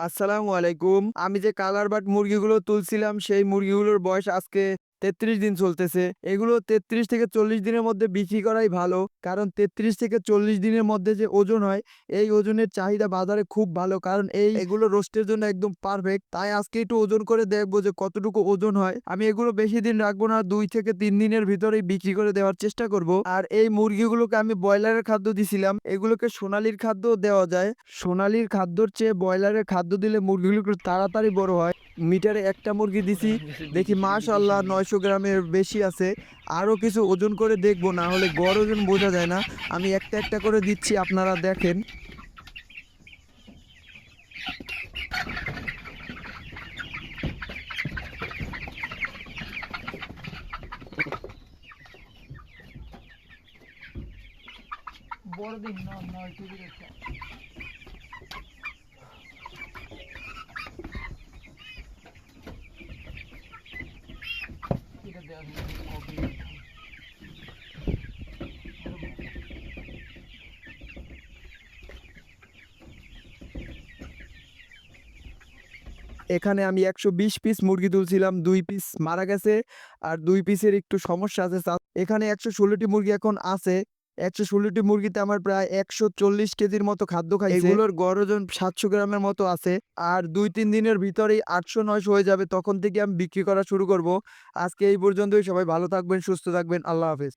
আসসালামু আলাইকুম। আমি যে কালার বাট মুরগিগুলো তুলছিলাম সেই মুরগিগুলোর বয়স আজকে তেত্রিশ দিন চলতেছে। এগুলো তেত্রিশ থেকে চল্লিশ দিনের মধ্যে বিক্রি করাই ভালো। কারণ তেত্রিশ থেকে চল্লিশ দিনের মধ্যে যে ওজন হয়, এই ওজনের চাহিদা বাজারে খুব ভালো। কারণ এই এগুলো রোস্টের জন্য একদম পারফেক্ট তাই আজকে একটু ওজন করে দেখব যে কতটুকু ওজন হয়। আমি এগুলো বেশি দিন রাখব না, দুই থেকে তিন দিনের ভিতরেই বিক্রি করে দেওয়ার চেষ্টা করব। আর এই মুরগিগুলোকে আমি ব্রয়লারের খাদ্য দিছিলাম। এগুলোকে সোনালির খাদ্য দেওয়া যায়। সোনালির খাদ্যর চেয়ে ব্রয়লারের খাদ্য দিলে মুরগিগুলো তাড়াতাড়ি বড় হয়। মিটারে একটা মুরগি দিছি। দেখি মাশাল্লাহ নয়শো গ্রামের বেশি আছে আরও কিছু ওজন করে দেখব, না হলে গড় ওজন বোঝা যায় না। আমি একটা একটা করে দিচ্ছি, আপনারা দেখেন। বড় দিন নয় নয় কেজির একটা এটা দেওয়া যাবে না, কপি। এখানে আমি একশো বিশ পিস মুরগি তুলছিলাম, দুই পিস মারা গেছে, আর দুই পিসের একটু সমস্যা আছে এখানে একশো ষোলোটি মুরগি এখন আছে। একশো ষোলোটি মুরগিতে আমার প্রায় একশো চল্লিশ কেজির মতো খাদ্য খাই এগুলোর গড় ওজন সাতশো গ্রামের মতো আছে। আর দুই তিন দিনের ভিতরেই আটশো নয়শো হয়ে যাবে। তখন থেকে আমি বিক্রি করা শুরু করব। আজকে এই পর্যন্তই। সবাই ভালো থাকবেন সুস্থ থাকবেন। আল্লাহ হাফেজ।